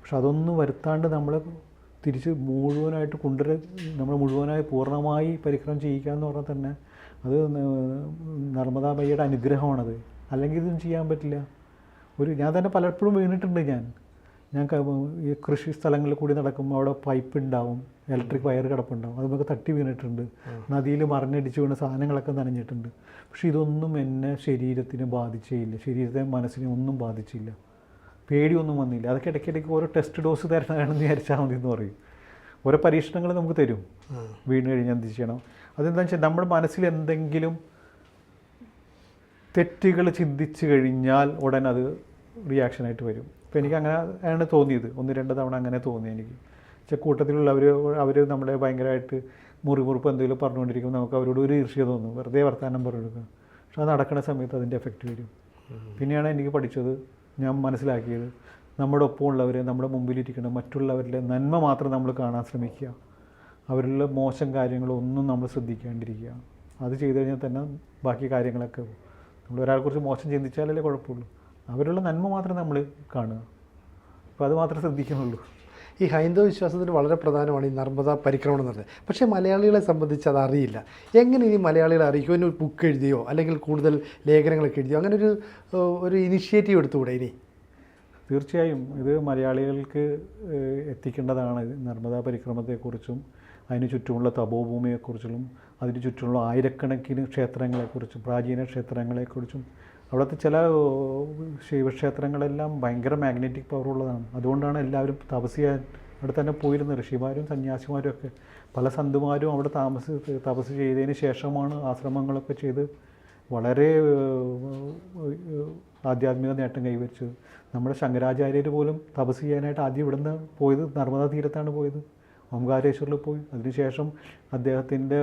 പക്ഷെ അതൊന്നും വരുത്താണ്ട് നമ്മൾ തിരിച്ച് മുഴുവനായിട്ട് കൊണ്ടുവര നമ്മൾ മുഴുവനായി പൂർണമായി പരിക്രമം ചെയ്യിക്കുക എന്ന് പറഞ്ഞാൽ തന്നെ അത് നർമ്മദാമയ്യയുടെ അനുഗ്രഹമാണത്. അല്ലെങ്കിൽ ഇതൊന്നും ചെയ്യാൻ പറ്റില്ല. ഒരു ഞാൻ തന്നെ പലപ്പോഴും വീണിട്ടുണ്ട് ഞാൻ. ഞാൻ ഈ കൃഷി സ്ഥലങ്ങളിൽ കൂടി നടക്കുമ്പോൾ അവിടെ പൈപ്പ് ഉണ്ടാവും ഇലക്ട്രിക് വയർ കിടപ്പുണ്ടാവും അത് നമുക്ക് തട്ടി വീണിട്ടുണ്ട്. നദിയിൽ മറിഞ്ഞടിച്ച് വീണ സാധനങ്ങളൊക്കെ നനഞ്ഞിട്ടുണ്ട്. പക്ഷേ ഇതൊന്നും എന്നെ ശരീരത്തിനെ ബാധിച്ചേയില്ല. ശരീരത്തെ മനസ്സിനെ ഒന്നും ബാധിച്ചില്ല പേടിയൊന്നും വന്നില്ല. അതൊക്കെ ഇടയ്ക്കിടയ്ക്ക് ഓരോ ടെസ്റ്റ് ഡോസ് തരണമെന്ന് വിചാരിച്ചാൽ മതി എന്ന് പറയും. ഓരോ പരീക്ഷണങ്ങൾ നമുക്ക് തരും. വീണ് കഴിഞ്ഞാൽ എന്ത് ചെയ്യണം? അതെന്താണെന്ന് വെച്ചാൽ നമ്മുടെ മനസ്സിൽ എന്തെങ്കിലും തെറ്റുകൾ ചിന്തിച്ച് കഴിഞ്ഞാൽ ഉടൻ അത് റിയാക്ഷനായിട്ട് വരും. അപ്പോൾ എനിക്ക് അങ്ങനെ ആണ് തോന്നിയത്. ഒന്ന് രണ്ട് തവണ അങ്ങനെ തോന്നി എനിക്ക്. പക്ഷേ കൂട്ടത്തിലുള്ളവർ അവർ നമ്മളെ ഭയങ്കരമായിട്ട് മുറിമുറിപ്പ് എന്തെങ്കിലും പറഞ്ഞുകൊണ്ടിരിക്കുമ്പോൾ നമുക്ക് അവരോട് ഒരു ഈർഷ്യ തോന്നും. വെറുതെ വർത്തമാനം പറഞ്ഞു കൊടുക്കുക പക്ഷെ അത് നടക്കുന്ന സമയത്ത് അതിന്റെ എഫക്റ്റ് വരും. പിന്നെയാണ് എനിക്ക് പഠിച്ചത് ഞാൻ മനസ്സിലാക്കിയത്. നമ്മുടെ ഒപ്പമുള്ളവരെ നമ്മുടെ മുമ്പിലിരിക്കുന്ന മറ്റുള്ളവരിലെ നന്മ മാത്രം നമ്മൾ കാണാൻ ശ്രമിക്കുക. അവരിലുള്ള മോശം കാര്യങ്ങളൊന്നും നമ്മൾ ശ്രദ്ധിക്കാണ്ടിരിക്കുക. അത് ചെയ്തു കഴിഞ്ഞാൽ തന്നെ ബാക്കി കാര്യങ്ങളൊക്കെ നമ്മൾ ഒരാളെക്കുറിച്ച് മോശം ചിന്തിച്ചാലല്ലേ കുഴപ്പമുള്ളൂ. അവരുള്ള നന്മ മാത്രം നമ്മൾ കാണുക. അപ്പോൾ അത് മാത്രമേ ശ്രദ്ധിക്കുന്നുള്ളൂ. ഈ ഹൈന്ദവ വിശ്വാസത്തിന് വളരെ പ്രധാനമാണ് ഈ നർമ്മദ പരിക്രമണം എന്ന് പറയുന്നത്. പക്ഷേ മലയാളികളെ സംബന്ധിച്ച് അത് അറിയില്ല. എങ്ങനെ ഇനി മലയാളികളെ അറിയിക്കും? ഒരു ബുക്ക് എഴുതിയോ? അല്ലെങ്കിൽ കൂടുതൽ ലേഖനങ്ങളൊക്കെ എഴുതിയോ? അങ്ങനെ ഒരു ഒരു ഇനിഷ്യേറ്റീവ് എടുത്തുകൂടെ ഇനി? തീർച്ചയായും. ഇത് മലയാളികൾക്ക് എത്തിക്കേണ്ടതാണ് നർമ്മദാ പരിക്രമത്തെക്കുറിച്ചും അതിന് ചുറ്റുമുള്ള തപോഭൂമിയെക്കുറിച്ചും അതിന് ചുറ്റുമുള്ള ആയിരക്കണക്കിന് ക്ഷേത്രങ്ങളെക്കുറിച്ചും പ്രാചീന ക്ഷേത്രങ്ങളെക്കുറിച്ചും അവിടുത്തെ ചില ശിവക്ഷേത്രങ്ങളെല്ലാം ഭയങ്കര മാഗ്നറ്റിക് പവർ ഉള്ളതാണ്. അതുകൊണ്ടാണ് എല്ലാവരും തപസ് ചെയ്യാൻ അവിടെ തന്നെ പോയിരുന്നത്. ഋഷിമാരും സന്യാസിമാരും ഒക്കെ പല സന്തുമാരും അവിടെ താമസ തപസ് ചെയ്തതിന് ശേഷമാണ് ആശ്രമങ്ങളൊക്കെ ചെയ്ത് വളരെ ആധ്യാത്മിക നേട്ടം കൈവരിച്ചത്. നമ്മുടെ ശങ്കരാചാര്യർ പോലും തപസ് ചെയ്യാനായിട്ട് ആദ്യം ഇവിടുന്ന് പോയത് നർമ്മദാ തീരത്താണ് പോയത്. ഓംകാരേശ്വറിൽ പോയി. അതിനുശേഷം അദ്ദേഹത്തിന്റെ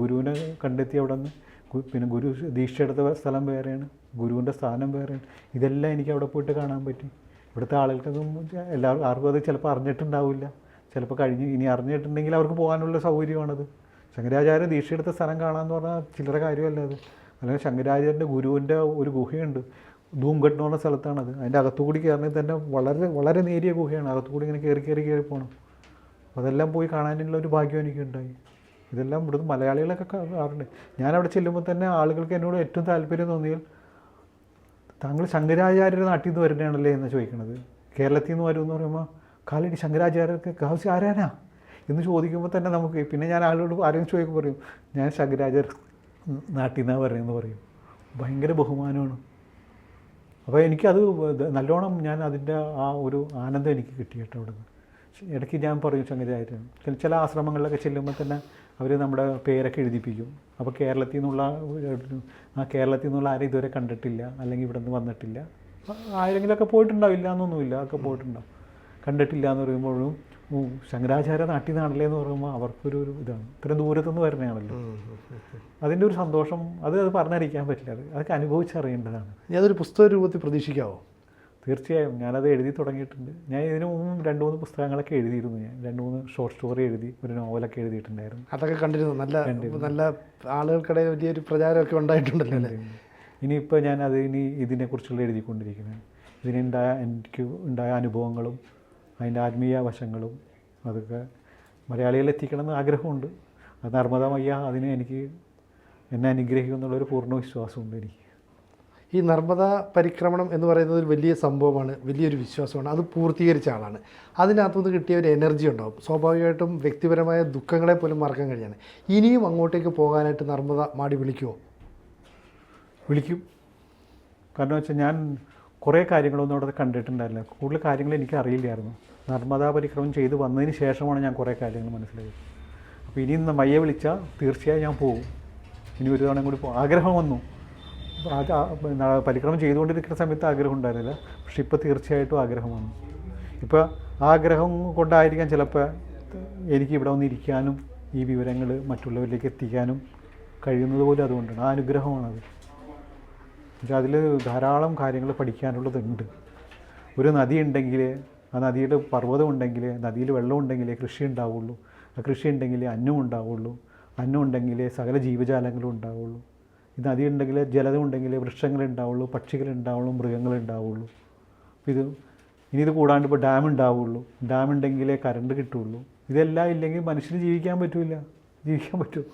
ഗുരുവിനെ കണ്ടെത്തി അവിടെ നിന്ന് പിന്നെ ഗുരു ദീക്ഷ എടുത്ത സ്ഥലം വേറെയാണ്. ഗുരുവിന്റെ സ്ഥാനം വേറെയാണ്. ഇതെല്ലാം എനിക്ക് അവിടെ പോയിട്ട് കാണാൻ പറ്റി. ഇവിടുത്തെ ആളുകൾക്കൊന്നും എല്ലാവർക്കും ആർക്കും അത് ചിലപ്പോൾ അറിഞ്ഞിട്ടുണ്ടാവില്ല. ചിലപ്പോൾ കഴിഞ്ഞ് ഇനി അറിഞ്ഞിട്ടുണ്ടെങ്കിൽ അവർക്ക് പോകാനുള്ള സൗകര്യമാണത്. ശങ്കരാചാര്യ ദീക്ഷ എടുത്ത സ്ഥലം കാണാമെന്ന് പറഞ്ഞാൽ ചില്ലറ കാര്യമല്ല അത്. അല്ലെങ്കിൽ ശങ്കരാചാര്യന്റെ ഗുരുവിന്റെ ഒരു ഗുഹയുണ്ട്. ധൂംഘട്ട് പറഞ്ഞ സ്ഥലത്താണത്. അതിന്റെ അകത്തുകൂടി കയറണമെങ്കിൽ തന്നെ വളരെ വളരെ നേരിയ ഗുഹയാണ്. അകത്തുകൂടി ഇങ്ങനെ കയറി കയറി കയറി പോകണം അതെല്ലാം പോയി കാണാനുള്ള ഒരു ഭാഗ്യം എനിക്കുണ്ടായി. ഇതെല്ലാം ഇവിടുന്ന് മലയാളികളൊക്കെ കാണാറുണ്ട് ഞാനവിടെ ചെല്ലുമ്പോൾ തന്നെ ആളുകൾക്ക് എന്നോട് ഏറ്റവും താല്പര്യം തോന്നിയാൽ താങ്കൾ ശങ്കരാചാര്യരുടെ നാട്ടിൽ നിന്ന് വരുന്നതാണല്ലേ എന്ന് ചോദിക്കുന്നത് കേരളത്തിൽ നിന്ന് വരുമെന്ന് പറയുമ്പോൾ കാലടി ശങ്കരാചാര്യർക്ക് കാവശ്യം ആരാനാ? എന്ന് ചോദിക്കുമ്പോൾ തന്നെ നമുക്ക് പിന്നെ ഞാൻ ആളോട് ആരെങ്കിലും ചോദിക്കുമ്പോൾ പറയും ഞാൻ ശങ്കരാചാര്യ നാട്ടിൽ നിന്നാണ് പറയുന്നത് പറയും. ഭയങ്കര ബഹുമാനമാണ്. അപ്പോൾ എനിക്കത് നല്ലോണം ഞാൻ അതിന്റെ ആ ഒരു ആനന്ദം എനിക്ക് കിട്ടി കേട്ടോ അവിടെ ഇടയ്ക്ക് ഞാൻ പറയും ശങ്കരാചാര്യം ചില ചില ആശ്രമങ്ങളിലൊക്കെ ചെല്ലുമ്പോൾ തന്നെ അവർ നമ്മുടെ പേരൊക്കെ എഴുതിപ്പിക്കും. അപ്പോൾ കേരളത്തിൽ നിന്നുള്ള ആ കേരളത്തിൽ നിന്നുള്ള ആരും ഇതുവരെ കണ്ടിട്ടില്ല. അല്ലെങ്കിൽ ഇവിടെ നിന്ന് വന്നിട്ടില്ല. ആരെങ്കിലുമൊക്കെ ആരെങ്കിലുമൊക്കെ പോയിട്ടുണ്ടാവില്ല എന്നൊന്നുമില്ല. ഒക്കെ പോയിട്ടുണ്ടാവും. കണ്ടിട്ടില്ല എന്ന് പറയുമ്പോഴും ശങ്കരാചാര്യ നാട്ടിൽ നിന്നാണല്ലേ എന്ന് പറയുമ്പോൾ അവർക്കൊരു ഒരു ഇതാണ്. ഇത്രയും ദൂരത്തുനിന്ന് വരുന്നതാണല്ലോ. അതിന്റെ ഒരു സന്തോഷം അത് അത് പറഞ്ഞറിയിക്കാൻ പറ്റില്ല. അത് അതൊക്കെ അനുഭവിച്ചറിയേണ്ടതാണ്. ഇനി അതൊരു പുസ്തക രൂപത്തിൽ പ്രതീക്ഷിക്കാവോ? തീർച്ചയായും ഞാനത് എഴുതി തുടങ്ങിയിട്ടുണ്ട്. ഞാൻ ഇതിനു മുമ്പ് രണ്ട് മൂന്ന് പുസ്തകങ്ങളൊക്കെ എഴുതിയിരുന്നു ഞാൻ. രണ്ട് മൂന്ന് ഷോർട്ട് സ്റ്റോറി എഴുതി ഒരു നോവലൊക്കെ എഴുതിയിട്ടുണ്ടായിരുന്നു. അതൊക്കെ കണ്ടിരുന്നു. നല്ല നല്ല ആളുകൾക്കിടയിൽ വലിയൊരു പ്രചാരമൊക്കെ ഉണ്ടായിട്ടുണ്ടല്ലോ അല്ലേ? ഇനിയിപ്പോൾ ഞാൻ അത് ഇനി ഇതിനെക്കുറിച്ചുള്ള എഴുതിക്കൊണ്ടിരിക്കുന്നത് ഇതിനുണ്ടായ എനിക്ക് ഉണ്ടായ അനുഭവങ്ങളും അതിന്റെ ആത്മീയ വശങ്ങളും അതൊക്കെ മലയാളികളിൽ എത്തിക്കണം എന്ന് ആഗ്രഹമുണ്ട്. അത് നർമ്മദമയ്യ അതിനെ അതിന് എനിക്ക് എന്നെ അനുഗ്രഹിക്കുമെന്നുള്ളൊരു പൂർണ വിശ്വാസമുണ്ട് എനിക്ക്. ഈ നർമ്മദ പരിക്രമണം എന്ന് പറയുന്നത് ഒരു വലിയ സംഭവമാണ് വലിയൊരു വിശ്വാസമാണ്. അത് പൂർത്തീകരിച്ച ആളാണ്. അതിനകത്തുനിന്ന് കിട്ടിയ ഒരു എനർജി ഉണ്ടാവും. സ്വാഭാവികമായിട്ടും വ്യക്തിപരമായ ദുഃഖങ്ങളെ പോലും മറക്കാൻ കഴിയാണ്. ഇനിയും അങ്ങോട്ടേക്ക് പോകാനായിട്ട് നർമ്മദ മാടി വിളിക്കുമോ വിളിക്കും. കാരണം വെച്ചാൽ ഞാൻ കുറേ കാര്യങ്ങളൊന്നും അവിടെ കണ്ടിട്ടുണ്ടായിരുന്നു കൂടുതൽ കാര്യങ്ങൾ എനിക്ക് അറിയില്ലായിരുന്നു. നർമ്മദാ പരിക്രമം ചെയ്ത് വന്നതിന് ശേഷമാണ് ഞാൻ കുറേ കാര്യങ്ങൾ മനസ്സിലായത്. അപ്പോൾ ഇനി ഇന്ന് മയ്യെ വിളിച്ചാൽ തീർച്ചയായും ഞാൻ പോകും ഇനി ഒരു തവണ കൂടി പോകും ആഗ്രഹം വന്നു. പരിക്രമം ചെയ്തുകൊണ്ടിരിക്കുന്ന സമയത്ത് ആഗ്രഹം ഉണ്ടായിരുന്നില്ല. പക്ഷെ ഇപ്പോൾ തീർച്ചയായിട്ടും ആഗ്രഹം വന്നു. ഇപ്പോൾ ആഗ്രഹം കൊണ്ടായിരിക്കാം ചിലപ്പോൾ എനിക്ക് ഇവിടെ വന്നിരിക്കാനും ഈ വിവരങ്ങൾ മറ്റുള്ളവരിലേക്ക് എത്തിക്കാനും കഴിയുന്നത് പോലും അതുകൊണ്ടാണ്. ആ അനുഗ്രഹമാണത്. പക്ഷെ അതിൽ ധാരാളം കാര്യങ്ങൾ പഠിക്കാനുള്ളതുണ്ട്. ഒരു നദി ഉണ്ടെങ്കിൽ ആ നദിയിൽ പർവതം ഉണ്ടെങ്കിൽ നദിയിൽ വെള്ളം ഉണ്ടെങ്കിൽ കൃഷി ഉണ്ടാവുള്ളൂ. ആ കൃഷി ഉണ്ടെങ്കിൽ അന്നം ഉണ്ടാവുള്ളൂ. അന്നം ഉണ്ടെങ്കിൽ സകല ജീവജാലങ്ങളും ഉണ്ടാവുള്ളൂ. ഈ നദി ഉണ്ടെങ്കിൽ ജലം ഉണ്ടെങ്കിൽ വൃക്ഷങ്ങൾ ഉണ്ടാവുള്ളൂ പക്ഷികൾ ഉണ്ടാവുള്ളൂ മൃഗങ്ങൾ ഉണ്ടാവുള്ളൂ അപ്പോൾ ഇത് ഇനി ഇത് കൂടാണ്ട് ഇപ്പോൾ ഡാം ഉണ്ടാവുള്ളൂ ഡാം ഉണ്ടെങ്കിലേ കറണ്ട് കിട്ടുള്ളൂ. ഇതെല്ലാം ഇല്ലെങ്കിൽ മനുഷ്യന് ജീവിക്കാൻ പറ്റില്ല ജീവിക്കാൻ പറ്റും.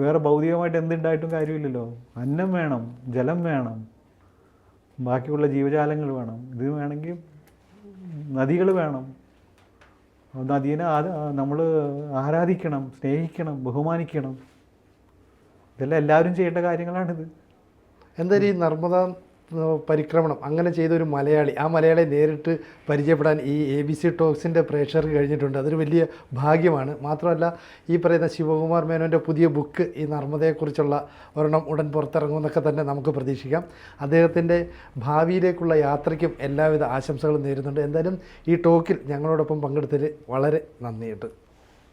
വേറെ ഭൗതികമായിട്ട് എന്തുണ്ടായിട്ടും കാര്യമില്ലല്ലോ. അന്നം വേണം ജലം വേണം ബാക്കിയുള്ള ജീവജാലങ്ങൾ വേണം. ഇത് വേണമെങ്കിൽ നദികൾ വേണം. നദീനെ നമ്മൾ ആരാധിക്കണം സ്നേഹിക്കണം ബഹുമാനിക്കണം. ഇതെല്ലാം എല്ലാവരും ചെയ്യേണ്ട കാര്യങ്ങളാണിത്. എന്തായാലും ഈ നർമ്മദ പരിക്രമണം അങ്ങനെ ചെയ്ത ഒരു മലയാളി ആ മലയാളിയെ നേരിട്ട് പരിചയപ്പെടാൻ ഈ എ ബി സി ടോക്സിന്റെ പ്രേക്ഷകർക്ക് കഴിഞ്ഞിട്ടുണ്ട്. അതൊരു വലിയ ഭാഗ്യമാണ്. മാത്രമല്ല ഈ പറയുന്ന ശിവകുമാർ മേനോന്റെ പുതിയ ബുക്ക് ഈ നർമ്മദയെക്കുറിച്ചുള്ള ഒരെണ്ണം ഉടൻ പുറത്തിറങ്ങുമെന്നൊക്കെ തന്നെ നമുക്ക് പ്രതീക്ഷിക്കാം. അദ്ദേഹത്തിന്റെ ഭാവിയിലേക്കുള്ള യാത്രയ്ക്കും എല്ലാവിധ ആശംസകളും നേരുന്നുണ്ട്. എന്തായാലും ഈ ടോക്കിൽ ഞങ്ങളോടൊപ്പം പങ്കെടുത്തതിൽ വളരെ നന്ദിയുണ്ട്.